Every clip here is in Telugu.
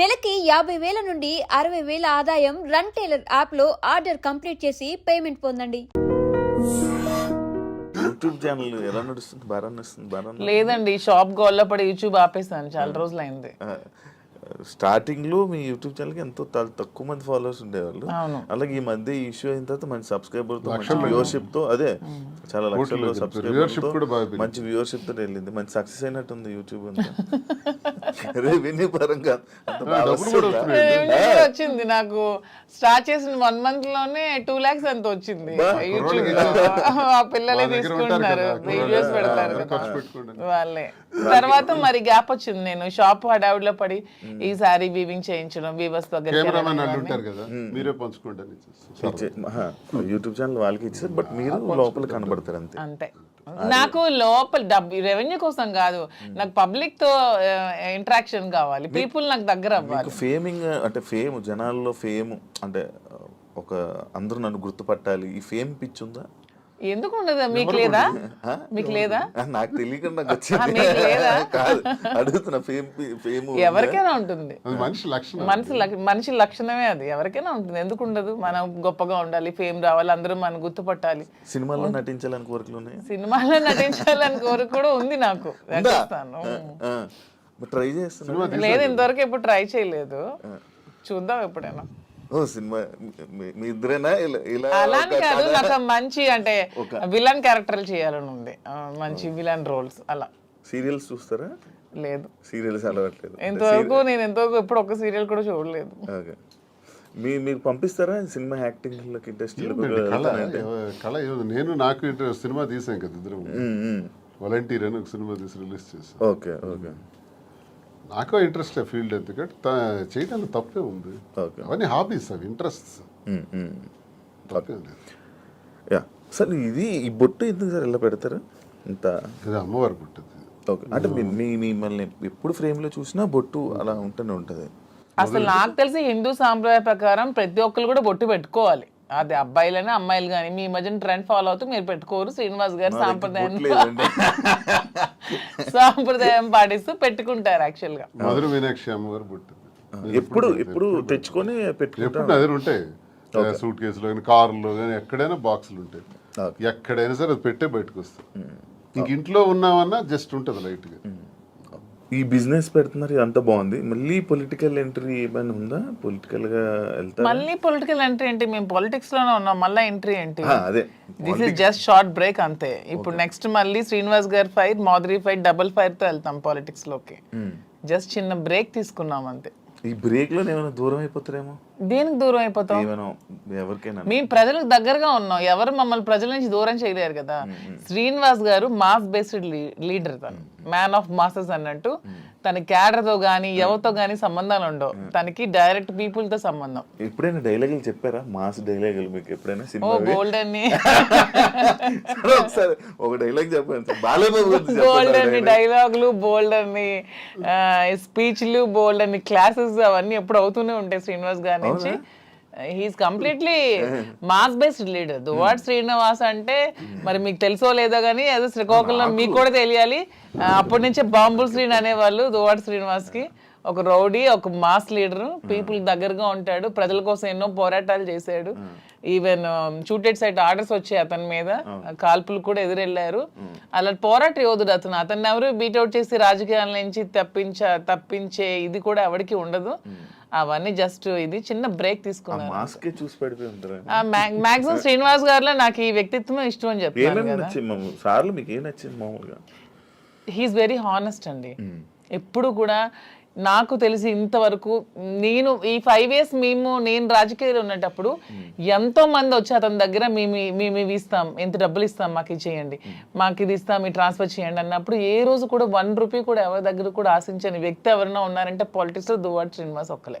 నెలకి యాభై వేల నుండి అరవై వేల ఆదాయం రన్ టైలర్ యాప్లో ఆర్డర్ కంప్లీట్ చేసి పేమెంట్ పొందండి. యూట్యూబ్ ఛానల్ ఎలా నడుస్తుంది? బాగా నడుస్తుంది బాగా లేదండి షాప్ గోల్లో పడి యూట్యూబ్ ఆపేసాను చాలా రోజులు అయింది స్టార్టింగ్లో మీ యూట్యూబ్ ఛానల్కి ఎంతో తక్కువ మంది ఫాలోవర్స్ ఉండేవాళ్ళు. అలాగే ఈ మధ్య ఈ ఇష్యూ అయిన తర్వాత మంచి సబ్స్క్రైబర్తో మంచి వ్యూవర్షిప్తో అదే చాలా Viewership సబ్స్క్రైబర్. మంచి వ్యూవర్షిప్తో వెళ్ళింది. మంచి సక్సెస్ అయినట్టుంది యూట్యూబ్ అంతా. రెవెన్యూ పరంగా అంత వచ్చింది. నాకు స్టార్ట్ చేసిన వన్ మంత్లోనే టూ లాక్స్ ఎంత వచ్చింది. యూట్యూబ్ పిల్లలే తీసుకుంటున్నారు. వీడియోస్ పెడతారు. వాళ్ళే తర్వాత మరి గ్యాప్ వచ్చింది. నేను షాప్ హడావుడిలో పడి ఈ సారీ వీవింగ్ చేయించడం వీవర్స్ దగ్గర కెమెరామెన్ కదా మీరే పంచుకోండి ఆహా, యూట్యూబ్ ఛానల్ వాళ్ళకి ఇచ్చారు బట్ మీరు లోపల కనబడతారు అంతే. అంతే. నాకు లోపల డబ్బు రెవెన్యూ కోసం కాదు నాకు పబ్లిక్తో ఇంటరాక్షన్ కావాలి. పీపుల్ నాకు దగ్గర అవ్వాలి. మీకు ఫేమింగ్ అంటే ఫేమ్ జనాల్లో ఫేమ్ అంటే ఒక అందరూ నన్ను గుర్తుపట్టాలి. ఈ ఫేమ్ పిచ్ ఉందా? ఎందుకు ఉండదు మీకు లేదా? మీకు లేదా? నాకు తెలియక నాకు ఆ, వచ్చింది మీకు లేదా? కాదు. అడుగుతున్నా ఫేమ్ ఫేమ్ ఎవరికైనా ఉంటుంది. అది మనిషి లక్షణం. మనిషి మనిషి లక్షణమే అది. ఎవరికైనా ఉంటుంది. ఎందుకు ఉండదు మనం గొప్పగా ఉండాలి ఫేమ్ రావాలి అందరూ మనం గుర్తుపట్టాలి. సినిమాల్లో నటించాలని కోరికలు ఉన్నాయి? సినిమాలో నటించాలని కోరిక కూడా ఉంది నాకు. ట్రై చేస్తున్నా. లేదు ఇంతవరకు ఎప్పుడు ట్రై చేయలేదు. చూద్దాం ఎప్పుడైనా. ఓ సినిమా మీ- ఇద్దరేనా? ఇలా ఇలా అలా ఒక అని కాదు? నాకు మంచి అంటే విలన్ క్యారెక్టర్లు చేయాలని ఉంది మంచి విలన్ రోల్స్ అలా. సీరియల్స్ చూస్తారా? లేదు. సీరియల్స్ అలవాట్లేదు. ఇంతవరకు నేను ఎంతవరకు ఎప్పుడు ఒక సీరియల్ కూడా చూడలేదు. ఓకే. మీ మీరు పంపిస్తారా సినిమా యాక్టింగ్ ఇంట్రెస్ట్ కళ? నేను నాకు ఇంటర్ సినిమా తీసాం కదా ఇద్దరం. వాలంటీర్ అని ఒక సినిమా తీసి రిలీజ్ చేసాం ఓకే ఓకే. నాకు ఇంట్రెస్ట్ ఫీల్డ్ ఎందుకంటే త- చేయడానికి తప్పే ఉంది. ఓకే అవన్నీ హాబీస్ అవి ఇంట్రెస్ట్ తప్పే యా సార్ ఇది ఈ బొట్టు ఎందుకు సార్ ఇలా పెడతారు? ఇంత ఇది అమ్మవారు ఓకే అంటే మీ- మీ మిమ్మల్ని ఎప్పుడు ఫ్రేమ్లో చూసినా బొట్టు అలా ఉంటూనే ఉంటుంది. అసలు నాకు తెలిసి హిందూ సాంప్రదాయ ప్రకారం ప్రతి ఒక్కరు కూడా బొట్టు పెట్టుకోవాలి. అది అబ్బాయిలైనా అమ్మాయిలు కానీ మీ మధ్యన ట్రెండ్ ఫాలో అవుతూ మీరు పెట్టుకోరు. శ్రీనివాస్ గారు సాంప్రదాయం బొట్టు సాంప్రదాయం పాటిస్తూ పెట్టుకుంటారు యాక్చువల్గా. మధుర మీనాక్షి అమ్మవారు పుట్టింది ఎప్పుడు ఎప్పుడు తెచ్చుకొని ఎప్పుడు దగ్గర ఉంటాయి. సూట్ కేసులో కానీ కారులో కానీ ఎక్కడైనా బాక్సులు ఉంటాయి. ఎక్కడైనా సరే అది పెట్టే బయటకు వస్తాయి ఇంక ఇంట్లో ఉన్నామన్నా జస్ట్ ఉంటుంది లైట్గా ఈ బిజినెస్ పెడుతున్నారు ఇదంతా బాగుంది. మళ్ళీ పొలిటికల్ ఎంట్రీ ఏమైనా ఉందా? పొలిటికల్గా వెళ్తారా? మళ్ళీ పొలిటికల్ ఎంట్రీ ఏంటి? మేము పాలిటిక్స్లోనే ఉన్నాం మళ్ళీ ఎంట్రీ ఏంటి? అదే. This is just short break అంతే. ఇప్పుడు నెక్స్ట్ మళ్ళీ శ్రీనివాస్ గారి ఫైర్ మాధురి ఫైర్ డబుల్ ఫైర్తో వెళ్తాం పాలిటిక్స్లోకి జస్ట్ చిన్న బ్రేక్ తీసుకున్నాం అంతే. ఈ బ్రేక్లో ఏమైనా దూరం అయిపోతారేమో? దేనికి దూరం అయిపోతాం? ఏమైనా ఎవరికైనా? మేము ప్రజలకు దగ్గరగా ఉన్నాం. ఎవరు మమ్మల్ని ప్రజల నుంచి దూరం చేయలేరు కదా. Srinivas garu mass based leader తను. మ్యాన్ ఆఫ్ మాసెస్ అన్నట్టు. తన క్యాడర్తో గానీ ఎవరితో గానీ సంబంధాలు ఉండవు. తనకి డైరెక్ట్ పీపుల్తో సంబంధం. ఎప్పుడైనా డైలాగులు చెప్పారా? మాస్ డైలాగులు మీకు ఎప్పుడైనా సినిమా గోల్డ్ అని ఒకసారి ఒక డైలాగ్ చెప్పండి. చెప్పండి అని డైలాగులు బోల్డ్ అని స్పీచ్లు బోల్డ్ అని క్లాసెస్ అవన్నీ ఎప్పుడు అవుతూనే ఉంటాయి శ్రీనివాస్ గారి నుంచి. He's completely mass based leader Duvvada Srinivas అంటే మరి మీకు తెలుసో లేదో కానీ అదే శ్రీకాకుళం మీకు కూడా తెలియాలి. అప్పటి నుంచే బాంబుల్ శ్రీని అనేవాళ్ళు దువాడ్ శ్రీనివాస్కి ఒక రౌడీ ఒక మాస్ లీడర్ పీపుల్ దగ్గరగా ఉంటాడు. ప్రజల కోసం ఎన్నో పోరాటాలు చేశాడు. ఈవెన్ షూటెడ్ సైట్ ఆర్డర్స్ వచ్చాయి అతని మీద. కాల్పులు కూడా ఎదురెళ్ళారు అలా పోరాట యోధుడు అతను. అతన్ని ఎవరు బీట్అవుట్ చేసి రాజకీయాల నుంచి తప్పించ తప్పించే ఇది కూడా ఎవరికి ఉండదు. అవన్నీ జస్ట్ ఇది చిన్న బ్రేక్ ఉంటారు మాక్సిమం శ్రీనివాస్ గారిలో నాకు ఈ వ్యక్తిత్వం ఇష్టం అని చెప్తాను మామూలుగా? హీఈస్ వెరీ హానెస్ట్ అండి. ఎప్పుడు కూడా నాకు తెలిసి ఇంతవరకు నేను ఈ ఫైవ్ ఇయర్స్ మేము నేను రాజకీయాలు ఉన్నటప్పుడు ఎంతో మంది వచ్చి అతని దగ్గర మేము మేము ఇవి ఇస్తాం ఎంత డబ్బులు ఇస్తాం మాకు ఇది చేయండి మాకు ఇది ఇస్తాం ఈ ట్రాన్స్ఫర్ చేయండి అన్నప్పుడు ఏ రోజు కూడా వన్ రూపీ కూడా ఎవరి దగ్గర కూడా ఆశించని వ్యక్తి ఎవరైనా ఉన్నారంటే పాలిటిక్స్లో దువ్వాడు శ్రీనివాస్ ఒక్కలే.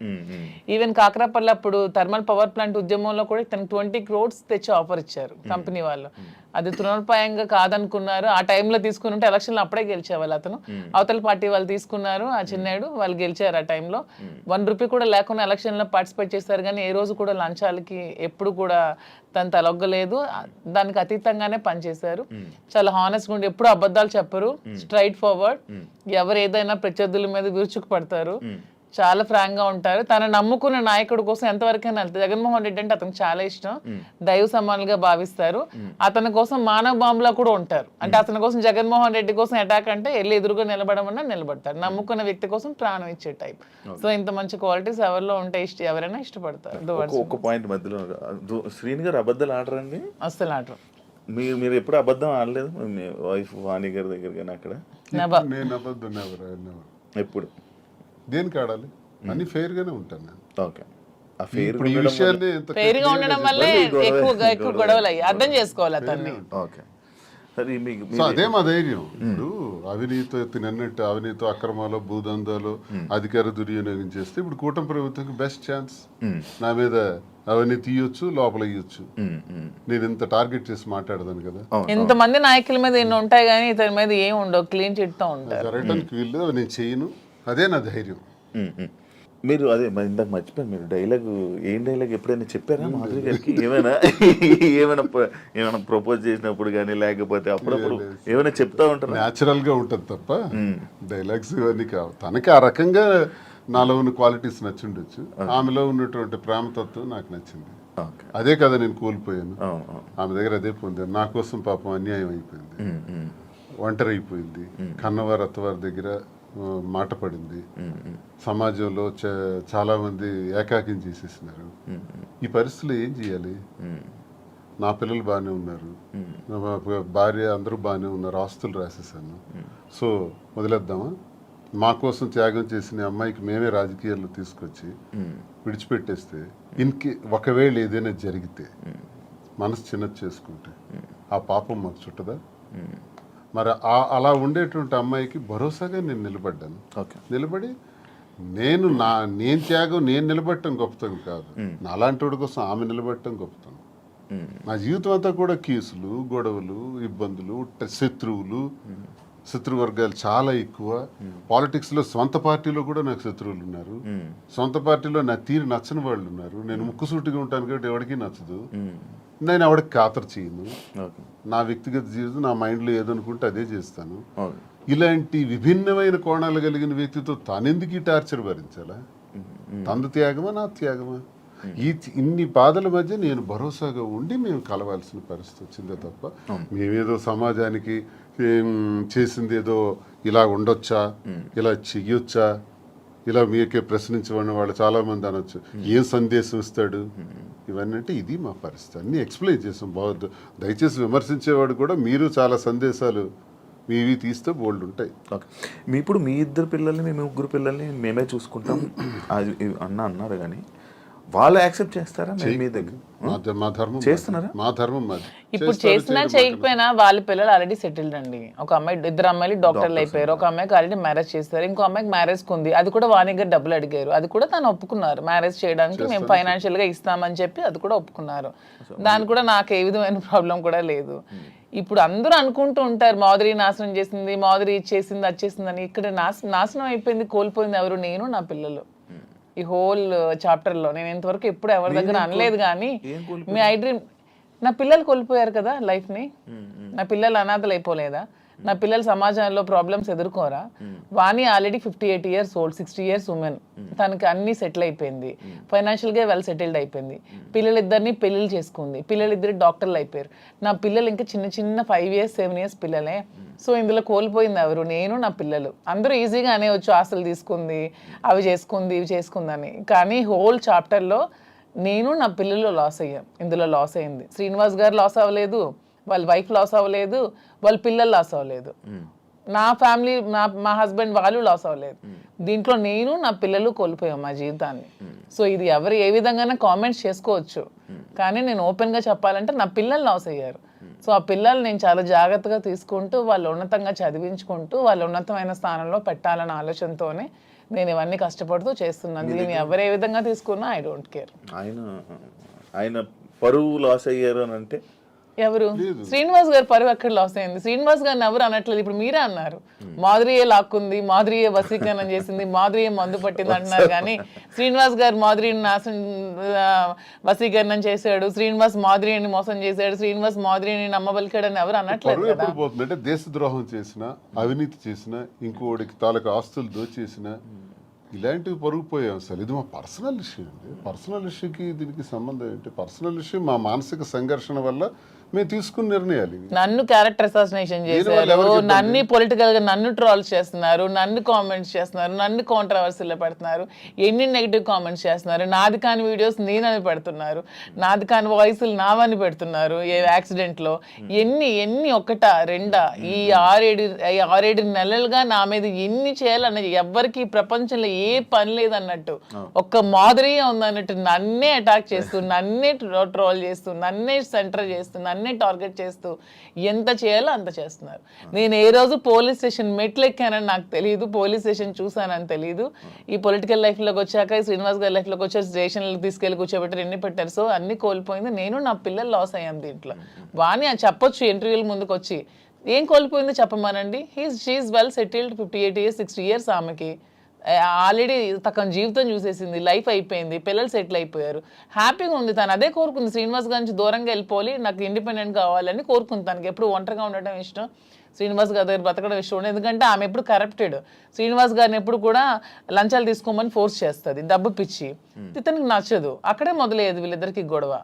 ఈవెన్ కాకరాపల్లి అప్పుడు థర్మల్ పవర్ ప్లాంట్ ఉద్యమంలో కూడా తనకు ట్వంటీ క్రోడ్స్ తెచ్చి ఆఫర్ ఇచ్చారు కంపెనీ వాళ్ళు. అది తృణోపాయంగా కాదనుకున్నారు. ఆ టైంలో తీసుకుని ఉంటే ఎలక్షన్లో అప్పుడే గెలిచేవాళ్ళు అతను. అవతల పార్టీ వాళ్ళు తీసుకున్నారు ఆ చిన్నాడు వాళ్ళు గెలిచారు ఆ టైంలో. వన్ రూపీ కూడా లేకుండా ఎలక్షన్లో పార్టిసిపేట్ చేస్తారు కానీ ఏ రోజు కూడా లంచాలకి ఎప్పుడు కూడా తను తలొగ్గలేదు. దానికి అతీతంగానే పనిచేశారు. చాలా హానెస్ట్గా ఉండి ఎప్పుడు అబద్ధాలు చెప్పరు. స్ట్రైట్ ఫార్వర్డ్ ఎవరు ఏదైనా ప్రత్యర్థుల మీద విరుచుకు పడతారు చాలా ఫ్రాంక్గా ఉంటారు. తన నమ్ముకున్న నాయకుడి కోసం ఎంతవరకైనా వెళ్తారు జగన్మోహన్ రెడ్డి అంటే అతనికి చాలా ఇష్టం. దైవ సమానులుగా భావిస్తారు. అతని కోసం మానవ బాంబులా కూడా ఉంటారు. అంటే అతని కోసం జగన్మోహన్ రెడ్డి కోసం అటాక్ అంటే వెళ్ళి ఎదురుగా నిలబడమన్నా నిలబడతారు. నమ్ముకున్న వ్యక్తి కోసం ప్రాణం ఇచ్చే టైప్ సో ఇంత మంచి క్వాలిటీస్ ఎవరిలో ఉంటే ఇష్ట ఎవరైనా ఇష్టపడతారు. ఒక పాయింట్ మధ్యలో శ్రీని గారు అబద్ధాలు ఆడరండి? అస్సలు ఆటం మీరు మీరు ఎప్పుడు అబద్ధం ఆడలేదు? మీ వైఫ్ వాణి గారి దగ్గర కానీ అక్కడ? నెబర్ నేను అబద్ధం నెవర్ నెవర్ ఎప్పుడు? దేనికి ఆడాలి? అన్ని ఫెయిర్ గానే ఉంటాను నేను. ఓకే. ఆ ఫేర్ ఇప్పుడు ఈ విషయాన్ని ఎంత పేరుగా ఉండడం వల్లే ఎక్కువ ఎక్కువ గొడవలు అయ్యి అర్థం చేసుకోవాలి అతన్ని. ఓకే సరే మీకు సో అదే మా ధైర్యం. ఇప్పుడు అవినీతి తినన్నట్టు అవినీతి అక్రమాలు భూదందాలు అధికార దుర్వినియోగం చేస్తే ఇప్పుడు కూటమి ప్రభుత్వంకి బెస్ట్ ఛాన్స్ నా మీద అవినీతి తీయొచ్చు లోపల ఇయ్యొచ్చు. నేను ఇంత టార్గెట్ చేసి మాట్లాడదాను కదా. ఇంతమంది నాయకుల మీద ఎన్ని ఉంటాయి కానీ ఇతని మీద ఏం ఉండవు క్లీన్ చిట్తో వీళ్ళు నేను చేయను. అదే నా ధైర్యం. మీరు అదే మరి ఇందాక మర్చిపోయాను మీరు డైలాగ్ ఏం డైలాగ్ ఎప్పుడైనా చెప్పారా మాధురి గారికి? ఏమైనా? ఏమైనా ఏమైనా ప్రపోజ్ చేసినప్పుడు కానీ లేకపోతే అప్పుడప్పుడు ఏమైనా చెప్తా ఉంటారా? న్యాచురల్గా ఉంటది తప్ప డైలాగ్స్ ఇవన్నీ కావు. తనకి ఆ రకంగా నాలో ఉన్న క్వాలిటీస్ నచ్చుండొచ్చు. ఆమెలో ఉన్నటువంటి ప్రేమతత్వం నాకు నచ్చింది. ఓకే. అదే కదా నేను కోల్పోయాను. ఆమె దగ్గర అదే పొందాను. నా కోసం పాపం అన్యాయం అయిపోయింది. ఒంటరి అయిపోయింది. కన్నవారి అత్తవారి దగ్గర మాట పడింది. సమాజంలో చాలా మంది ఏకాకిం చేసేసినారు. ఈ పరిస్థితుల్లో ఏం చేయాలి? నా పిల్లలు బాగానే ఉన్నారు. నా భార్య అందరూ బాగానే ఉన్నారు. ఆస్తులు రాసేసాను. సో వదిలేద్దామా? మా కోసం త్యాగం చేసిన అమ్మాయికి మేమే రాజకీయాల్లో తీసుకొచ్చి విడిచిపెట్టేస్తే ఇన్కి ఒకవేళ ఏదైనా జరిగితే మనసు చిన్నది చేసుకుంటే ఆ పాపం మాకు చుట్టదా. మరి ఆ- అలా ఉండేటువంటి అమ్మాయికి భరోసాగా నేను నిలబడ్డాను. ఓకే. నిలబడి నేను నా నేను త్యాగం నేను నిలబడటం గొప్పతనం కాదు. నాలాంటి వాడి కోసం ఆమె నిలబడటం గొప్పతనం. నా జీవితం అంతా కూడా కేసులు గొడవలు ఇబ్బందులు శత్రువులు శత్రువర్గాలు చాలా ఎక్కువ. పాలిటిక్స్లో సొంత పార్టీలో కూడా నాకు శత్రువులు ఉన్నారు. ఉమ్, సొంత పార్టీలో నా తీరు నచ్చని వాళ్ళు ఉన్నారు. నేను ముక్కుసూటిగా ఉంటాను కాబట్టి ఎవరికి నచ్చదు. నేను ఎవరికి ఖాతరు చేయను. నా వ్యక్తిగత జీవితం నా మైండ్లో ఏదనుకుంటే అదే చేస్తాను. ఇలాంటి విభిన్నమైన కోణాలు కలిగిన వ్యక్తితో తానెందుకు ఈ టార్చర్ భరించాలా? తందు త్యాగమా నా త్యాగమా? ఈ ఇన్ని బాధల మధ్య నేను భరోసాగా ఉండి మేము కలవాల్సిన పరిస్థితి వచ్చిందే తప్ప మేమేదో సమాజానికి చేసింది ఏదో ఇలా ఉండొచ్చా? ఇలా చెయ్యొచ్చా? ఇలా మీకే ప్రశ్నించబడిన వాళ్ళు చాలా మంది అనొచ్చు ఏం సందేశం ఇస్తాడు? ఇవన్నీ అంటే ఇది మా పరిస్థితి. అన్ని ఎక్స్ప్లెయిన్ చేసాం బాగుంది దయచేసి విమర్శించేవాడు కూడా మీరు చాలా సందేశాలు మీవి తీస్తే బోల్డ్ ఉంటాయి. ఓకే. మీ ఇప్పుడు మీ ఇద్దరు పిల్లల్ని మీ ముగ్గురు పిల్లల్ని మేమే చూసుకుంటాం. అది అన్న అన్నారు కానీ వాళ్ళు యాక్సెప్ట్ చేస్తారా? మేము మీ దగ్గర? మా ధర్మం మాది. చేస్తున్నారా? మా ధర్మం మాది. ఇప్పుడు చేసినా చేయకపోయినా వాళ్ళ పిల్లలు ఆల్రెడీ సెటిల్డ్ అండి. ఒక అమ్మాయి ఇద్దరు అమ్మాయిలు డాక్టర్లు అయిపోయారు. ఒక అమ్మాయికి ఆల్రెడీ మ్యారేజ్ చేస్తారు. ఇంకో అమ్మాయికి మ్యారేజ్ ఉంది. అది కూడా వాణి గారు డబ్బులు అడిగారు. అది కూడా తను ఒప్పుకున్నారు. మ్యారేజ్ చేయడానికి మేము ఫైనాన్షియల్గా ఇస్తామని చెప్పి అది కూడా ఒప్పుకున్నారు. దాని కూడా నాకు ఏ విధమైన ప్రాబ్లం కూడా లేదు. ఇప్పుడు అందరూ అనుకుంటూ ఉంటారు మాధురి నాశనం చేసింది మాధురి ఇచ్చేసింది వచ్చేసింది అని. ఇక్కడ నాశ నాశనం అయిపోయింది కోల్పోయింది ఎవరు? నేను నా పిల్లలు. ఈ హోల్ చాప్టర్లో నేను ఇంతవరకు ఎప్పుడు ఎవరి దగ్గర అనలేదు కానీ మీ ఐ డ్రీమ్ నా పిల్లలు కోల్పోయారు కదా లైఫ్ని నా పిల్లలు అనాథలు అయిపోలేదా నా పిల్లలు సమాజంలో problems ఎదుర్కోరా? Vani already fifty eight years old sixty years women తనకి అన్ని సెటిల్ అయిపోయింది. ఫైనాన్షియల్గా వెల్ సెటిల్డ్ అయిపోయింది. పిల్లలిద్దరిని పెళ్ళిళ్ళు చేసుకుంది. పిల్లలిద్దరు డాక్టర్లు అయిపోయారు. నా పిల్లలు ఇంకా చిన్న చిన్న ఫైవ్ ఇయర్స్ సెవెన్ ఇయర్స్ పిల్లలే. సో ఇందులో కోల్పోయింది ఎవరు? నేను నా పిల్లలు. అందరూ ఈజీగా అనేవచ్చు ఆస్తులు తీసుకుంది అవి చేసుకుంది ఇవి చేసుకుందని. కానీ హోల్ చాప్టర్లో నేను నా పిల్లలు లాస్ అయ్యాం. ఇందులో లాస్ అయింది. శ్రీనివాస్ గారు లాస్ అవ్వలేదు. వాళ్ళ వైఫ్ లాస్ అవ్వలేదు. వాళ్ళ పిల్లలు లాస్ అవ్వలేదు. నా ఫ్యామిలీ నా మా హస్బెండ్ వాళ్ళు లాస్ అవ్వలేదు. దీంట్లో నేను నా పిల్లలు కోల్పోయాం మా జీవితాన్ని. సో ఇది ఎవరు ఏ విధంగానే కామెంట్స్ చేసుకోవచ్చు. కానీ నేను ఓపెన్గా చెప్పాలంటే నా పిల్లలు లాస్ అయ్యారు. సో ఆ పిల్లలు నేను చాలా జాగ్రత్తగా తీసుకుంటూ వాళ్ళు ఉన్నతంగా చదివించుకుంటూ వాళ్ళు ఉన్నతమైన స్థానంలో పెట్టాలన్న ఆలోచనతోనే నేను ఇవన్నీ కష్టపడుతూ చేస్తున్నాను. దీన్ని ఎవరు ఏ విధంగా తీసుకున్నా ఐ డోంట్ కేర్ ఆయన ఆయన పరువు లాస్ అయ్యారు అని అంటే ఎవరు? శ్రీనివాస్ గారు పరువు ఎక్కడ లాస్ అయింది? శ్రీనివాస్ గారిని ఎవరు అనట్లేదు? ఇప్పుడు మీరే అన్నారు. మాధురియే లాక్కుంది మాధురియే వసీకరణం చేసింది మాధురియే మందు పట్టింది అంటున్నారు కానీ శ్రీనివాస్ గారు మాధురిని నాశనం వసీకరణం చేశాడు శ్రీనివాస్ మాధురిని మోసం చేశాడు శ్రీనివాస్ మాధురిని నమ్మబలికాడని ఎవరు అనట్లేదు అంటే దేశద్రోహం చేసిన అవినీతి చేసిన ఇంకోడికి తాలూకు ఆస్తులు దోచేసిన ఇలాంటివి పొరుగుపోయాం అసలు. ఇది మా పర్సనల్ ఇష్యూ అండి. పర్సనల్ ఇష్యూకి దీనికి సంబంధం ఏంటి? పర్సనల్ ఇష్యూ మా మానసిక సంఘర్షణ వల్ల మేము తీసుకున్న నిర్ణయాలు నన్ను క్యారెక్టర్ అసాసినేషన్ చేశారు? నన్ను పొలిటికల్గా నన్ను ట్రాల్స్ చేస్తున్నారు నన్ను కామెంట్స్ చేస్తున్నారు నన్ను కాంట్రవర్సీలో పెడుతున్నారు ఎన్ని నెగిటివ్ కామెంట్స్ చేస్తున్నారు నాది కాని వీడియోస్ నేనని పెడుతున్నారు నాది కాని వాయిస్లు నావని పెడుతున్నారు ఏ యాక్సిడెంట్లో? ఎన్ని ఎన్ని ఒకటా రెండా? ఈ ఆరేడు ఈ ఆరేడు నెలలుగా నా మీద ఎన్ని చేయాలన్నది ఎవ్వరికి ఈ ప్రపంచంలో ఏ పని లేదన్నట్టు. ఒక్క మాదిరిగా ఉందన్నట్టు నన్నే అటాక్ చేస్తూ నన్నే ట్రోల్ చేస్తూ నన్నే సెంటర్ చేస్తూ నన్నే టార్గెట్ చేస్తూ ఎంత చేయాలో అంత చేస్తున్నారు. నేను ఏ రోజు పోలీస్ స్టేషన్ మెట్లు ఎక్కానని నాకు తెలియదు పోలీస్ స్టేషన్ చూసానని తెలియదు ఈ పొలిటికల్ లైఫ్లోకి వచ్చాక శ్రీనివాస్ గారి లైఫ్లోకి వచ్చాక స్టేషన్లకు తీసుకెళ్ళి కూర్చోబెట్టారు ఎన్ని పెట్టారు? సో అన్ని కోల్పోయింది. నేను నా పిల్లలు లాస్ అయ్యాం దీంట్లో. వాణి అని చెప్పొచ్చు ఇంటర్వ్యూల ముందుకు వచ్చి. ఏం కోల్పోయిందో చెప్పమానండి? He's she's well settled fifty eight years sixty years ఆమెకి. ఆల్రెడీ తన జీవితం చూసేసింది లైఫ్ అయిపోయింది పిల్లలు సెటిల్ అయిపోయారు. హ్యాపీగా ఉంది తను. అదే కోరుకుంది శ్రీనివాస్ గారి నుంచి దూరంగా వెళ్ళిపోవాలి నాకు ఇండిపెండెంట్ కావాలని కోరుకుంది తనకి. ఎప్పుడు ఒంటరిగా ఉండటం ఇష్టం. శ్రీనివాస్ గారి దగ్గర బతకడం ఇష్టం. ఎందుకంటే ఆమె ఎప్పుడు కరప్టెడ్ శ్రీనివాస్ గారిని ఎప్పుడు కూడా లంచాలు తీసుకోమని ఫోర్స్ చేస్తుంది. డబ్బు పిచ్చి. ఇతనికి నచ్చదు. అక్కడే మొదలయ్యేది వీళ్ళిద్దరికి గొడవ.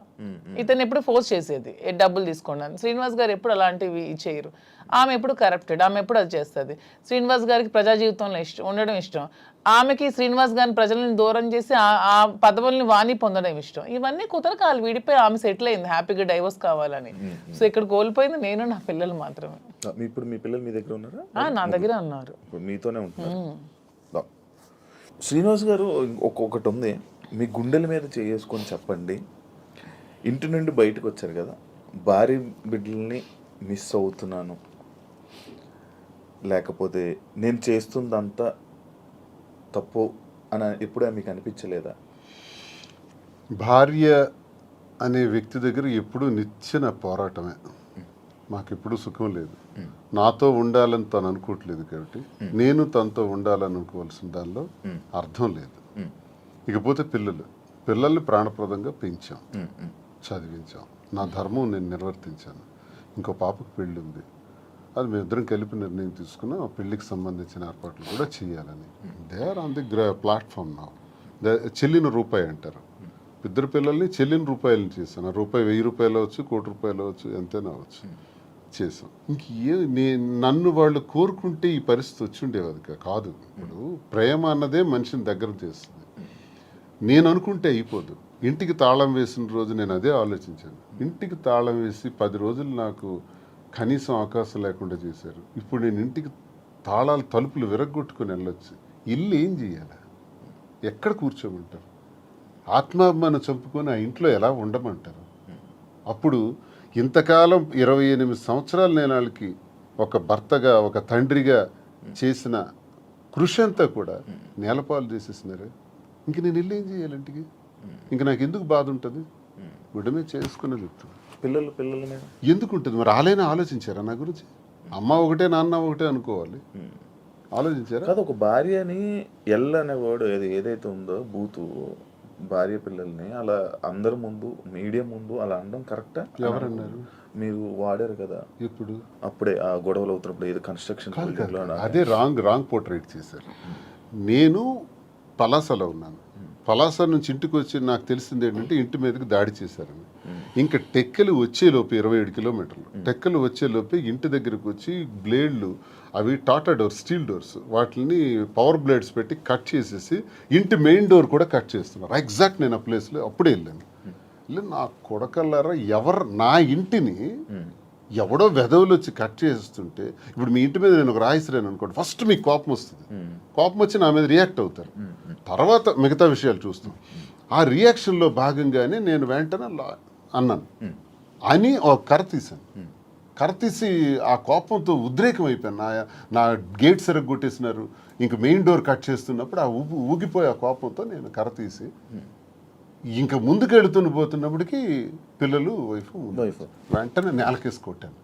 ఇతను ఎప్పుడు ఫోర్స్ చేసేది. డబ్బులు తీసుకోండి శ్రీనివాస్ గారు ఎప్పుడు అలాంటివి చేయరు. ఆమె ఎప్పుడు కరప్టెడ్ ఆమె ఎప్పుడు అది చేస్తుంది? శ్రీనివాస్ గారికి ప్రజా జీవితంలో ఇష్టం ఉండడం ఇష్టం. ఆమెకి శ్రీనివాస్ గారిని ప్రజలను దూరం చేసి ఆ- పదవుల్ని వాణి పొందడం ఇష్టం. ఇవన్నీ కుదరకాలు విడిపోయి ఆమె సెటిల్ అయింది హ్యాపీగా డైవర్స్ కావాలని. సో ఇక్కడ కోల్పోయింది నేను నా పిల్లలు మాత్రమే. ఇప్పుడు మీ పిల్లలు మీ దగ్గర ఉన్నారా? నా దగ్గర ఉన్నారు. మీతోనే ఉంటున్నారు. శ్రీనివాస్ గారు ఒక్కొక్కటి ఉంది. మీ గుండెల మీద చేసుకొని చెప్పండి. ఇంటి నుండి బయటకు వచ్చారు కదా. భార్య బిడ్డల్ని మిస్ అవుతున్నాను. లేకపోతే నేను చేస్తుందంతా తప్పు అని ఎప్పుడూ మీకు అనిపించలేదా? భార్య అనే వ్యక్తి దగ్గర ఎప్పుడూ నిచ్చిన పోరాటమే. మాకెప్పుడు సుఖం లేదు. నాతో ఉండాలని తను అనుకోవట్లేదు కాబట్టి నేను తనతో ఉండాలని అనుకోవాల్సిన దానిలో అర్థం లేదు. ఇకపోతే పిల్లలు పిల్లల్ని ప్రాణప్రదంగా పెంచాం చదివించాం. నా ధర్మం నేను నిర్వర్తించాను. ఇంకో పాపకు పెళ్ళి ఉంది అది మేమిద్దరం కలిపి నిర్ణయం తీసుకున్నాం. ఆ పెళ్ళికి సంబంధించిన ఏర్పాట్లు కూడా చేయాలని. దే ఆర్ ఆన్ ది గ్రా ప్లాట్ఫామ్ నా చెల్లిన రూపాయి అంటారు. ఇద్దరు పిల్లల్ని చెల్లిన రూపాయలని చేశాను ఆ రూపాయి వెయ్యి రూపాయలు అవచ్చు కోటి రూపాయలు అవచ్చు ఎంతైనా అవచ్చు చేసాం ఇంక ఏ నే- నన్ను వాళ్ళు కోరుకుంటే ఈ పరిస్థితి వచ్చి ఉండేది కాదు. ఇప్పుడు ప్రేమ అన్నదే మనిషిని దగ్గర చేస్తుంది. నేను అనుకుంటే అయిపోదు. ఇంటికి తాళం వేసిన రోజు నేను అదే ఆలోచించాను. ఇంటికి తాళం వేసి పది రోజులు నాకు కనీసం అవకాశం లేకుండా చేశారు. ఇప్పుడు నేను ఇంటికి తాళాలు తలుపులు విరగొట్టుకుని వెళ్ళొచ్చు. ఇల్లు ఏం చేయాలి ఎక్కడ కూర్చోమంటారు? ఆత్మాభిమానం చంపుకొని ఆ ఇంట్లో ఎలా ఉండమంటారు? అప్పుడు ఇంతకాలం ఇరవై ఎనిమిది సంవత్సరాలు నేను వాళ్ళకి ఒక భర్తగా ఒక తండ్రిగా చేసిన కృషి అంతా కూడా నేలపాలు చేసేసినారు. ఇంక నేను వెళ్ళి ఏం చేయాలి ఇంటికి? ఇంక నాకు ఎందుకు బాధ ఉంటుంది? గుడమే చేసుకుని చెప్తాను పిల్లలు పిల్లల మీద. ఎందుకు ఉంటుంది మరి ఆలైనా ఆలోచించారా నా గురించి? అమ్మ ఒకటే నాన్న ఒకటే అనుకోవాలి. ఆలోచించారా? కాదు ఒక భార్యని ఎల్ అనే వర్డ్ ఏది ఏదైతే ఉందో బూతు భార్య పిల్లల్ని అలా అందరి ముందు మీడియా ముందు అలా అనడం కరెక్టా? ఎవరన్నారు? మీరు వాడారు కదా. ఇప్పుడు అప్పుడే ఆ గొడవలు అవుతున్నప్పుడు ఏదో కన్స్ట్రక్షన్. అదే రాంగ్ రాంగ్ పోర్ట్రేట్ చేశారు. నేను పలాసలో ఉన్నాను. పలాస నుంచి ఇంటికి వచ్చి నాకు తెలిసింది ఏంటంటే ఇంటి మీదకి దాడి చేశారని. ఇంకా టెక్కలు వచ్చేలోపు ఇరవై ఏడు కిలోమీటర్లు. టెక్కలు వచ్చేలోపే ఇంటి దగ్గరికి వచ్చి బ్లేడ్లు అవి టాటా డోర్ స్టీల్ డోర్స్ వాటిని పవర్ బ్లేడ్స్ పెట్టి కట్ చేసేసి ఇంటి మెయిన్ డోర్ కూడా కట్ చేస్తున్నారు. ఎగ్జాక్ట్ నేను ఆ ప్లేస్లో అప్పుడే వెళ్ళాను. వెళ్ళి నా కొడకల్లారా ఎవరు నా ఇంటిని ఎవడో వెధవులు వచ్చి కట్ చేస్తుంటే ఇప్పుడు మీ ఇంటి మీద నేను ఒక రాయిసిరాను అనుకోండి ఫస్ట్ మీకు కోపం వస్తుంది. కోపం వచ్చి నా మీద రియాక్ట్ అవుతారు. తర్వాత మిగతా విషయాలు చూస్తాం. ఆ రియాక్షన్లో భాగంగానే నేను వెంటనే అన్నాను. అని ఒక కర్ర తీశాను. కర్ర తీసి ఆ కోపంతో ఉద్రేకం అయిపోయాను. నా నా గేట్ సరిగ్గా కొట్టేసినారు. ఇంక మెయిన్ డోర్ కట్ చేస్తున్నప్పుడు ఆ ఊగి ఊగిపోయి ఆ కోపంతో నేను కర్ర తీసి ఇంకా ముందుకు వెళుతున్న పోతున్నప్పటికీ పిల్లలు వైఫ్. వెంటనే నేలకేసి కొట్టాను.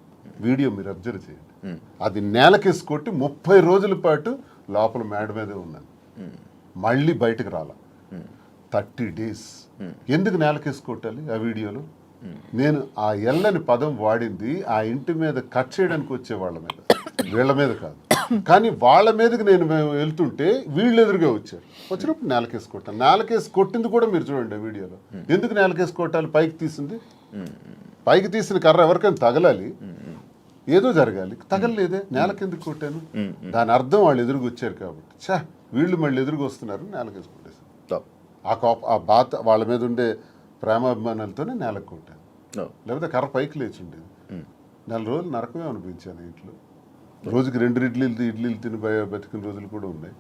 వీడియో మీరు అబ్జర్వ్ చేయండి. అది నేలకేసి కొట్టి ముప్పై రోజుల పాటు లోపల మేడ మీదే ఉన్నాను. మళ్ళీ బయటకు రాల. Thirty days. ఎందుకు నేలకేసి కొట్టాలి ఆ వీడియోలో? నేను ఆ ఎల్లని పదం వాడింది ఆ ఇంటి మీద కట్ చేయడానికి వచ్చే వాళ్ళ మీద. వీళ్ళ మీద కాదు. కానీ వాళ్ళ మీదకి నేను మేము వెళ్తుంటే వీళ్ళు ఎదురుగా వచ్చారు. వచ్చినప్పుడు నేలకేసి కొట్టాను. నేలకేసి కొట్టింది కూడా మీరు చూడండి వీడియోలో. ఎందుకు నేలకేసి కొట్టాలి? పైకి తీసింది. పైకి తీసిన కర్ర ఎవరికైనా తగలాలి. ఏదో జరగాలి. తగలలేదే. నేలకెందుకు కొట్టాను? దాని అర్థం వాళ్ళు ఎదురుగా వచ్చారు కాబట్టి. ఛా! వీళ్ళు మళ్ళీ ఎదురుగా వస్తున్నారు. నేలకేసి Stop. ఆ కోప ఆ బాధ వాళ్ళ మీద ఉండే ప్రేమాభిమానాలతోనే నేలకు కొట్టాను. లేకపోతే కర్ర పైకి లేచి ఉండేది నెల రోజులు నరకమే అనిపించాను ఇంట్లో. రోజుకి రెండు ఇడ్లీలు ఇడ్లీలు తిని బతికిన రోజులు కూడా ఉన్నాయి.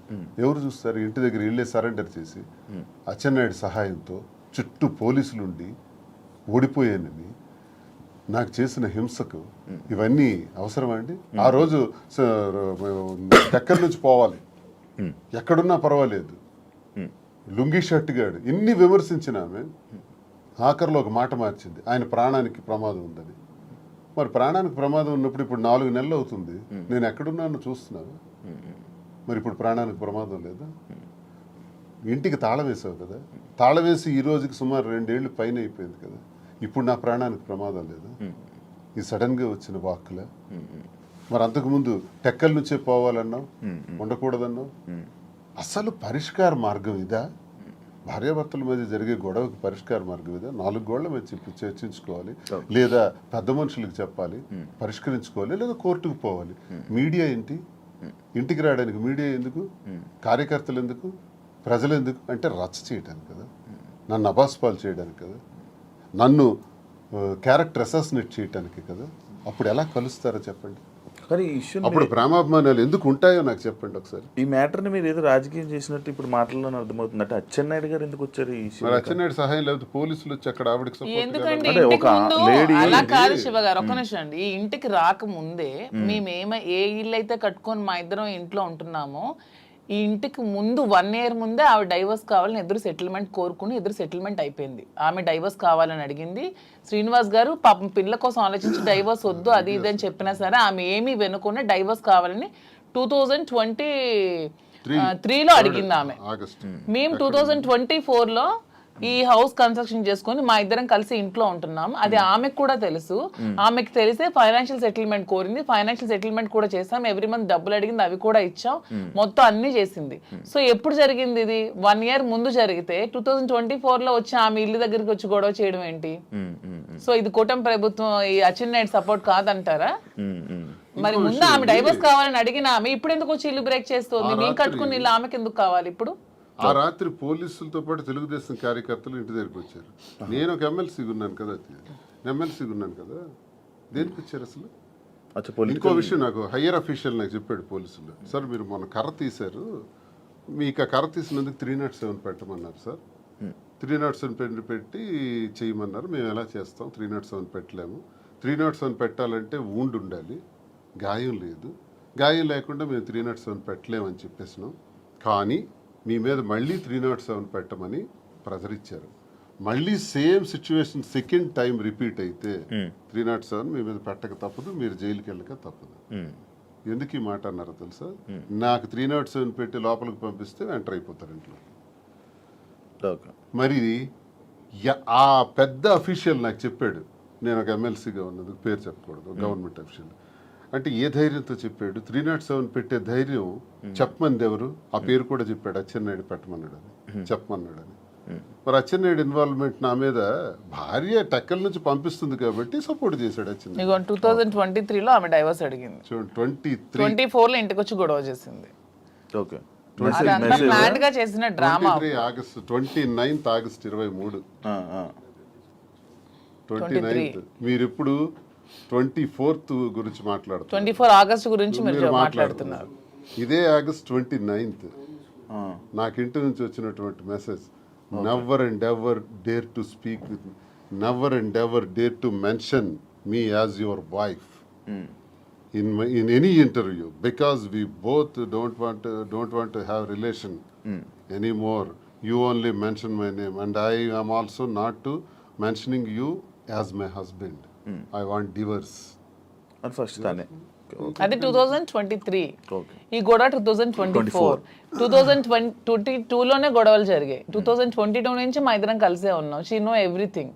ఎవరు చూస్తారు? ఇంటి దగ్గర ఇళ్ళే సరెండర్ చేసి అచ్చెన్నాయుడు సహాయంతో చుట్టూ పోలీసులు ఉండి ఓడిపోయానని నాకు చేసిన హింసకు ఇవన్నీ అవసరమా అండి? ఆ రోజు ఎక్కడి నుంచి పోవాలి. ఎక్కడున్నా పర్వాలేదు. లుంగీ షర్ట్ గాడు. ఇన్ని విమర్శించిన ఆమె ఆఖరిలో ఒక మాట మార్చింది. ఆయన ప్రాణానికి ప్రమాదం ఉందని. మరి ప్రాణానికి ప్రమాదం ఉన్నప్పుడు ఇప్పుడు నాలుగు నెలలు అవుతుంది. నేను ఎక్కడున్నాను చూస్తున్నాను మరి ఇప్పుడు ప్రాణానికి ప్రమాదం లేదా? ఇంటికి తాళం వేసావు కదా? తాళం వేసి ఈ రోజుకి సుమారు రెండేళ్ళు పైన అయిపోయింది కదా? ఇప్పుడు నా ప్రాణానికి ప్రమాదం లేదా? ఈ సడన్గా వచ్చిన వాక్కులే? మరి అంతకుముందు టెక్కల నుంచే పోవాలన్నావు? ఉండకూడదన్నావు? అసలు పరిష్కార మార్గం ఇదా? భార్యాభర్తల మధ్య జరిగే గొడవకి పరిష్కార మార్గం ఇదా నాలుగు గోళ్ళ మీద చెప్పి చర్చించుకోవాలి. లేదా పెద్ద మనుషులకు చెప్పాలి పరిష్కరించుకోవాలి లేదా కోర్టుకు పోవాలి. మీడియా ఏంటి? ఇంటికి రావడానికి మీడియా ఎందుకు? కార్యకర్తలు ఎందుకు? ప్రజలు ఎందుకు? అంటే రచ్చ చేయడానికి కదా. నన్ను అబాస్పాలు చేయడానికి కదా. నన్ను క్యారెక్టర్ అసాసినేట్ చేయడానికి కదా. అప్పుడు ఎలా కలుస్తారో చెప్పండి. కానీ ఈ ఇష్యూ అప్పుడు ప్రేమాభిమానాలు ఎందుకు ఉంటాయో నాకు చెప్పండి ఒకసారి. ఈ మ్యాటర్ని మీరు ఏదో రాజకీయం చేసినట్టు ఇప్పుడు మాటల్లోనే అర్థమవుతుంది. అంటే అచ్చెన్నాయుడు గారు ఎందుకు వచ్చారు ఈ ఇష్యూ మరి అచ్చెన్నాయుడు సహాయం లేకపోతే పోలీసులు వచ్చి అక్కడ ఆవిడకి ఎందుకంటే ఇంటికి ఒక ముందు అలా కాదు శివ గారు ఒక్క నిమిషం అండి. ఈ ఇంటికి రాకముందే మేమేమ ఏ ఇల్లు అయితే కట్టుకొని మా ఇద్దరం ఇంట్లో ఉంటున్నామో ఈ ఇంటికి ముందు వన్ ఇయర్ ముందే ఆవిడ డైవర్స్ కావాలని ఎదురు సెటిల్మెంట్ కోరుకుని ఎదురు సెటిల్మెంట్ అయిపోయింది. ఆమె డైవర్స్ కావాలని అడిగింది. శ్రీనివాస్ గారు పాపం పిల్ల కోసం ఆలోచించి డైవర్స్ వద్దు అది ఇది అని చెప్పినా సరే ఆమె ఏమీ వెనుకుండా డైవర్స్ కావాలని టూ థౌజండ్ ట్వంటీ త్రీలో అడిగింది ఆమె. మేము టూ థౌజండ్ ట్వంటీ ఫోర్లో ఈ హౌస్ కన్స్ట్రక్షన్ చేసుకొని మా ఇద్దరం కలిసి ఇంట్లో ఉంటున్నాం. అది ఆమెకు కూడా తెలుసు. ఆమెకు తెలిసే ఫైనాన్షియల్ సెటిల్మెంట్ కోరింది. ఫైనాన్షియల్ సెటిల్మెంట్ కూడా చేసాం ఎవ్రీ మంత్ డబ్బులు అడిగింది అవి కూడా ఇచ్చాం. మొత్తం అన్ని చేసింది. సో ఎప్పుడు జరిగింది ఇది? వన్ ఇయర్ ముందు జరిగితే టూ థౌజండ్ ట్వంటీ లో వచ్చి ఆమె ఇల్లు దగ్గరికి వచ్చి గొడవ చేయడం ఏంటి? సో ఇది కూటమి ప్రభుత్వం ఈ అచ్చెన్నాయుడు సపోర్ట్ కాదంటారా? మరి ముందు ఆమె డైవర్స్ కావాలని అడిగిన ఆమె ఇప్పుడు ఎందుకు వచ్చి ఇల్లు బ్రేక్ చేస్తుంది? మేము కట్టుకుని ఇల్లు ఆమెకి ఎందుకు కావాలి ఇప్పుడు? ఆ రాత్రి పోలీసులతో పాటు తెలుగుదేశం కార్యకర్తలు ఇంటి దగ్గరికి వచ్చారు. నేను ఒక ఎమ్మెల్సీగా ఉన్నాను కదా ఎమ్మెల్సీగా ఉన్నాను కదా. దేనికి వచ్చారు అసలు? ఇంకో విషయం నాకు హయ్యర్ అఫీషియల్ నాకు చెప్పాడు పోలీసులు. సార్ మీరు మొన్న కర్ర తీశారు. మీకు ఆ కర్ర తీసినందుకు త్రీ నాట్ సెవెన్ పెట్టమన్నారు సార్. త్రీ నాట్ సెవెన్ పెట్టి పెట్టి చేయమన్నారు. మేము ఎలా చేస్తాం? త్రీ నాట్ సెవెన్ పెట్టలేము. త్రీ నాట్ సెవెన్ పెట్టాలంటే వూండ్ ఉండాలి. గాయం లేదు. గాయం లేకుండా మేము త్రీ నాట్ సెవెన్ పెట్టలేమని చెప్పేసినాం. కానీ మీ మీద మళ్ళీ త్రీ నాట్ సెవెన్ పెట్టమని ప్రెజర్ ఇచ్చారు మళ్ళీ same situation second time repeat అయితే త్రీ నాట్ సెవెన్ మీ మీద పెట్టక తప్పదు మీరు జైలుకి వెళ్ళక తప్పదు. ఎందుకు ఈ మాట అన్నారో తెలుసా? నాకు త్రీ నాట్ సెవెన్ పెట్టి లోపలికి పంపిస్తే ఎంటర్ అయిపోతారు ఇంట్లో. మరి ఆ పెద్ద అఫీషియల్ నాకు చెప్పాడు. నేను ఒక ఎమ్మెల్సీగా ఉన్నది పేరు చెప్పకూడదు గవర్నమెంట్ అఫీషియల్. అంటే ఏ ధైర్యంతో చెప్పాడు? త్రీ నాట్ సెవెన్ పెట్టే ధైర్యం చెప్పమంది ఎవరు? ఆ పేరు కూడా చెప్పాడు అచ్చెన్నాయుడు పెట్టమన్నాడు అని చెప్పమన్నాడు అని మరి అచ్చెన్నాయుడు ఇన్వాల్వ్మెంట్ నా మీద భార్య టెక్కల నుంచి పంపిస్తుంది కాబట్టి సపోర్ట్ చేశాడు అచ్చెన్నాయుడు. టూ థౌజండ్ ట్వంటీ త్రీలో ఆమె డైవర్స్ అడిగింది. చూడండి ట్వంటీ ట్వంటీ ఫోర్లో ఇంటికి వచ్చి గొడవ చేసింది. ఓకే. అదంతా ప్లాన్గా చేసిన drama three August twenty ninth August ఇరవై మూడు. ట్వంటీ నైన్త్ మీరు ఇప్పుడు ట్వంటీ ఫోర్త్ గురించి మాట్లాడుతున్నారు. ఇదే ఆగస్ట్ ట్వంటీ నైన్త్. నాకు ఇంటి నుంచి వచ్చినటువంటి message never and ever dare to speak never and ever dare to mention me as your wife in in any interview because we both don't want don't want have relation any more you only mention my name and I am also not to mentioning you as my husband i want divorce. అని ఫస్ట్ తానే అది two thousand twenty three okay ఈ గొడవ two thousand twenty four two thousand twenty twenty టూలోనే గొడవలు జరిగాయి. టూ థౌజండ్ ట్వంటీ టూ నుంచి మా ఇద్దరం కలిసే ఉన్నాం. షీ నో ఎవ్రీథింగ్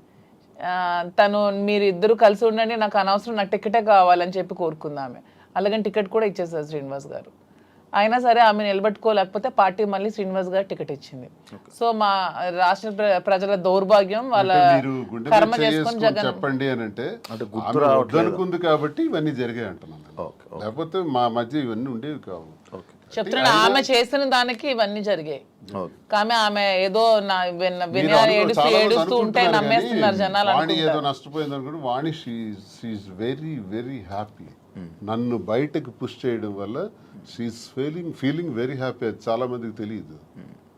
తను మీరు ఇద్దరు కలిసి ఉండండి నాకు అనవసరం నాకు టికెటే కావాలని చెప్పి కోరుకుందామె అలాగని టికెట్ కూడా ఇచ్చేసారు శ్రీనివాస్ గారు. అయినా సరే ఆమె నిలబెట్టుకోలేకపోతే పార్టీ మళ్ళీ శ్రీనివాస్ గారు టికెట్ ఇచ్చింది. సో మా రాష్ట్ర ప్ర- ప్రజల దౌర్భాగ్యం వాళ్ళ కర్మ చేసుకొని జగన్ చెప్పండి అని అంటే. వద్దనుకుంది కాబట్టి ఇవన్నీ జరిగాయి అంటున్నాను లేకపోతే మా మధ్య ఇవన్నీ ఉండేవి కావు. చెప్తున్నాను ఆమె చేసిన దానికి ఇవన్నీ జరిగాయి. కానీ ఆమె ఏదో నా ఏడుస్తూ ఏడుస్తూ ఉంటే నమ్మేస్తున్నారు జనాలు ఏదో నష్టపోయింది అనుకుంటే వాణి వెరీ వెరీ హ్యాపీ నన్ను బయటకు పుష్ చేయడం వల్ల she feeling feeling very happy అది చాలా మందికి తెలియదు.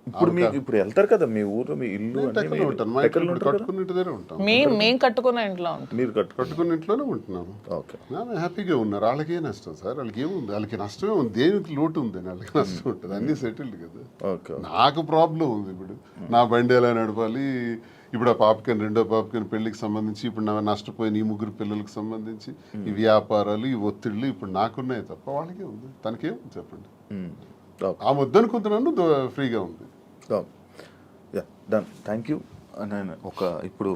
ఇప్పుడు మీకు ఇప్పుడు వెళ్తారు కదా మీ ఊరు మీ ఇల్లు ఉంటాను మా కదా? కట్టుకున్న ఇంటి దగ్గర ఉంటాం. మేము మేము కట్టుకున్న ఇంట్లో ఉంటాం. మీరు కట్టుకో కట్టుకున్న ఇంట్లోనే ఉంటున్నాను ఓకే. హ్యాపీగా ఉన్నారు. వాళ్ళకి ఏ నష్టం సార్? వాళ్ళకి ఏముంది? వాళ్ళకి నష్టమే ఉంది. దేనికి లోటు ఉంది? వాళ్ళకి నష్టం ఉంటుంది. అన్నీ సెటిల్డ్ కదా. ఓకే నాకు ప్రాబ్లం ఉంది ఇప్పుడు. నా బండి ఎలా నడపాలి? ఇప్పుడు ఆ పాపకని రెండో పాపకని పెళ్ళికి సంబంధించి ఇప్పుడు నా నష్టపోయిన ఈ ముగ్గురు పిల్లలకు సంబంధించి ఈ వ్యాపారాలు ఈ ఒత్తిళ్ళు ఇప్పుడు నాకున్నాయి తప్ప వాళ్ళకే ఉంది. తనకేం చెప్పండి? ఆ వద్దనుకుంటున్నాను ఫ్రీగా ఉంది. డన్. Thank you. నేను ఒక ఇప్పుడు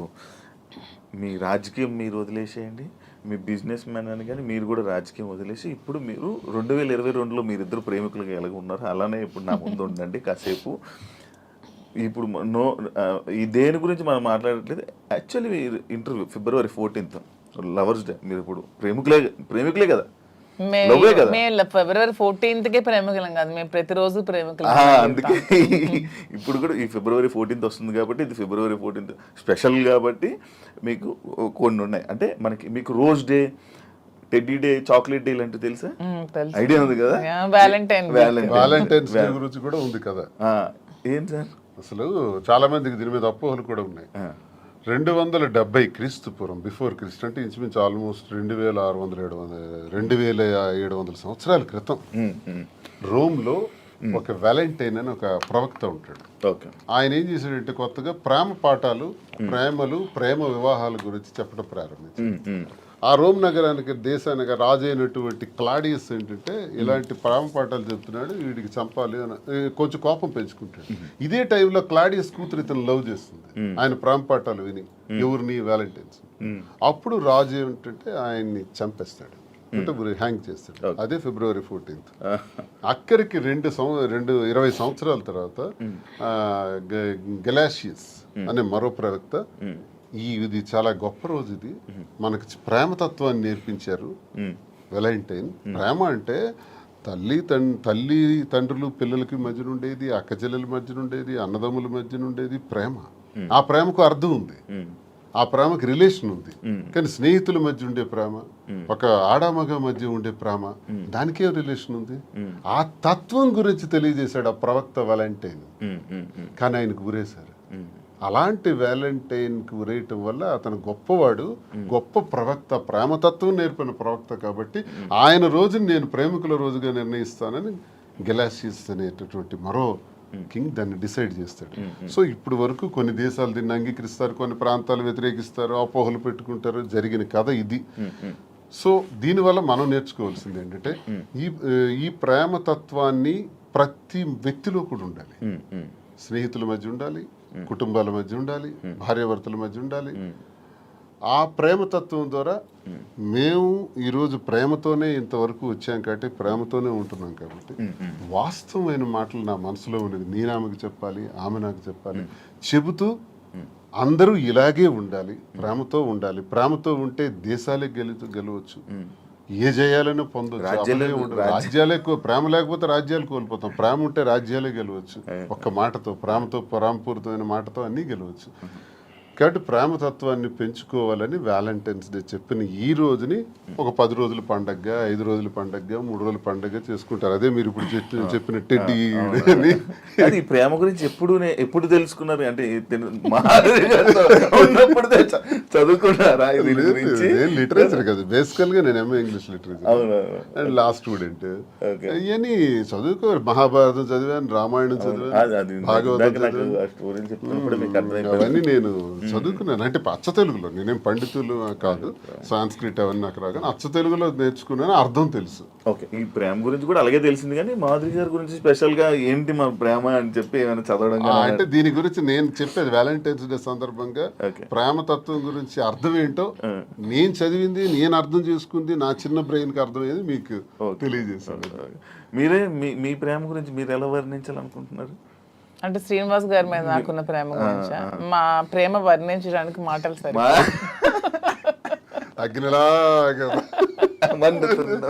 మీ రాజకీయం మీరు వదిలేసేయండి మీ బిజినెస్ మ్యాన్ అని కానీ మీరు కూడా రాజకీయం వదిలేసి ఇప్పుడు మీరు రెండు వేల ఇరవై రెండులో మీరిద్దరు ప్రేమికులుగా ఎలాగ ఉన్నారు అలానే ఇప్పుడు నా ముందు ఉండండి. కాసేపు ఇప్పుడు నో ఈ దేని గురించి మనం మాట్లాడట్లేదు. Actually interview February fourteenth lovers day మీరు ఇప్పుడు ప్రేమికులే ప్రేమికులే కదా? ఫిబ్రవరి ఫోర్టీన్త్ కే ప్రేమికులం కాదు. మేము ప్రతిరోజు ప్రేమికులం అందుకే ఇప్పుడు కూడా ఈ ఫిబ్రవరి ఫోర్టీన్త్ వస్తుంది కాబట్టి ఇది ఫిబ్రవరి ఫోర్టీన్త్ స్పెషల్ కాబట్టి మీకు కొన్ని ఉన్నాయి. అంటే మనకి మీకు rose day teddy day chocolate day లాంటివి తెలుసా? ఐడియా ఉంది కదా? వ్యాలంటైన్ వాలంటైన్స్ డే గురించి కూడా ఉంది కదా. ఆ, ఏం సార్? అసలు చాలా మందికి దీని మీద అపోహలు కూడా ఉన్నాయి. రెండు వందల డెబ్బై క్రీస్తు పూర్వం బిఫోర్ క్రీస్తు అంటే ఇంచుమించు ఆల్మోస్ట్ రెండు వేల ఆరు వందల ఏడు వందల రెండు వేల ఏడు వందల సంవత్సరాల క్రితం రోమ్లో ఒక వ్యాలంటైన్ అని ఒక ప్రవక్త ఉంటాడు. ఓకే. ఆయన ఏం చేశాడంటే కొత్తగా ప్రేమ పాఠాలు ప్రేమలు ప్రేమ వివాహాల గురించి చెప్పడం ప్రారంభించాడు. ఉమ్, ఆ రోమ్ నగరానికి దేశానికి రాజు అయినటువంటి క్లాడియస్ ఏంటంటే ఇలాంటి ప్రేమ పాఠాలు చెప్తున్నాడు వీడికి చంపాలి అని కొంచెం కోపం పెంచుకుంటాడు. ఇదే టైంలో క్లాడియస్ కూతురు ఇతను లవ్ చేస్తుంది. ఆయన ప్రేమ పాఠాలు విని ఎవరిని వ్యాలంటైన్స్ అప్పుడు రాజు ఏమిటంటే ఆయన్ని చంపేస్తాడు. అంటే హ్యాంగ్ చేస్తాడు. అదే ఫిబ్రవరి ఫోర్టీన్త్. అక్కడికి రెండు రెండు ఇరవై సంవత్సరాల తర్వాత గెలాషియస్ అనే మరో ప్రవక్త ఈ ఇది చాలా గొప్ప రోజు ఇది. మనకి ప్రేమతత్వాన్ని నేర్పించారు వెలైంటైన్. ప్రేమ అంటే తల్లి తన్ తల్లి తండ్రులు పిల్లలకి మధ్యన ఉండేది అక్క చెల్లెల మధ్యన ఉండేది అన్నదమ్ముల మధ్యన ఉండేది ప్రేమ. ఆ ప్రేమకు అర్థం ఉంది. ఆ ప్రేమకి రిలేషన్ ఉంది. కానీ స్నేహితుల మధ్య ఉండే ప్రేమ ఒక ఆడామగ మధ్య ఉండే ప్రేమ దానికే రిలేషన్ ఉంది. ఆ తత్వం గురించి తెలియజేశాడు ఆ ప్రవక్త ఉమ్, కానీ ఆయనకు గురేశారు. అలాంటి వ్యాలంటైన్కి గురేయటం వల్ల అతను గొప్పవాడు గొప్ప ప్రవక్త ప్రేమతత్వం నేర్పిన ప్రవక్త కాబట్టి ఆయన రోజుని నేను ప్రేమికుల రోజుగా నిర్ణయిస్తానని గెలాసియస్ అనేటటువంటి మరో కింగ్ దాన్ని డిసైడ్ చేస్తాడు. సో ఇప్పుడు వరకు కొన్ని దేశాలు దీన్ని అంగీకరిస్తారు కొన్ని ప్రాంతాలు వ్యతిరేకిస్తారు అపోహలు పెట్టుకుంటారు జరిగిన కథ ఇది. సో దీనివల్ల మనం నేర్చుకోవాల్సింది ఏంటంటే ఈ ఈ ప్రేమతత్వాన్ని ప్రతి వ్యక్తిలో కూడా ఉండాలి. స్నేహితుల మధ్య ఉండాలి కుటుంబాల మధ్య ఉండాలి భార్యాభర్తల మధ్య ఉండాలి. ఆ ప్రేమతత్వం ద్వారా మేము ఈరోజు ప్రేమతోనే ఇంతవరకు వచ్చాం కాబట్టి ప్రేమతోనే ఉంటున్నాం కాబట్టి వాస్తవమైన మాటలు నా మనసులో ఉన్నది నేను ఆమెకు చెప్పాలి ఆమె నాకు చెప్పాలి చెబుతూ అందరూ ఇలాగే ఉండాలి ప్రేమతో ఉండాలి. ప్రేమతో ఉంటే దేశాలే గెలుతూ గెలవచ్చు. ఏ జయాలను పొందొచ్చు? రాజ్యాలే- ప్రేమ లేకపోతే రాజ్యాలు కోల్పోతాం. ప్రేమ ఉంటే రాజ్యాలే గెలవచ్చు. ఒక్క మాటతో ప్రేమతో ప్రేమపూరితమైన మాటతో అన్నీ గెలవచ్చు. కాబట్టి ప్రేమతత్వాన్ని పెంచుకోవాలని వ్యాలంటైన్స్ డే చెప్పిన ఈ రోజుని ఒక పది రోజుల పండగగా ఐదు రోజుల పండగగా మూడు రోజుల పండగగా చేసుకుంటారు. అదే మీరు ఇప్పుడు చెప్పిన చెప్పిన టెడ్డీ అని. ఈ ప్రేమ గురించి ఎప్పుడు ఎప్పుడు తెలుసుకున్నారు? అంటే ఉన్నప్పుడు చదువుకున్నారా లిటరేచర్ కదా. బేసికల్గా నేను MA English literature. And law student. ఇవన్నీ చదువుకో మహాభారతం చదివాను రామాయణం అది చదివాను అది భాగవతం అవన్నీ నేను చదువుకున్నాను. అంటే అచ్చ తెలుగులో. నేనేం పండితులు కాదు. సాంస్క్రిట్ అవన్నీ నాకు రాగానే అచ్చ తెలుగులో నేర్చుకున్నాను అర్థం తెలుసు. ఓకే. ఈ ప్రేమ గురించి కూడా అలాగే తెలిసింది కానీ మాధురి గారి గురించి స్పెషల్గా ఏంటి మా ప్రేమ అని చెప్పి ఏమైనా చదవడం అంటే దీని గురించి నేను చెప్పేది వ్యాలంటైన్స్ డే సందర్భంగా Okay. ప్రేమతత్వం గురించి అర్థం ఏంటో నేను చదివింది నేను అర్థం చేసుకుంది నా చిన్న బ్రెయిన్కి అర్థమయ్యేది మీకు తెలియజేశాను. మీరే మీ మీ ప్రేమ గురించి మీరు ఎలా వర్ణించాలనుకుంటున్నారు? అంటే శ్రీనివాస్ గారి మీద నాకున్న ప్రేమ గురించి? మా ప్రేమ వర్ణించడానికి మాటలు సరి మండుతున్నా.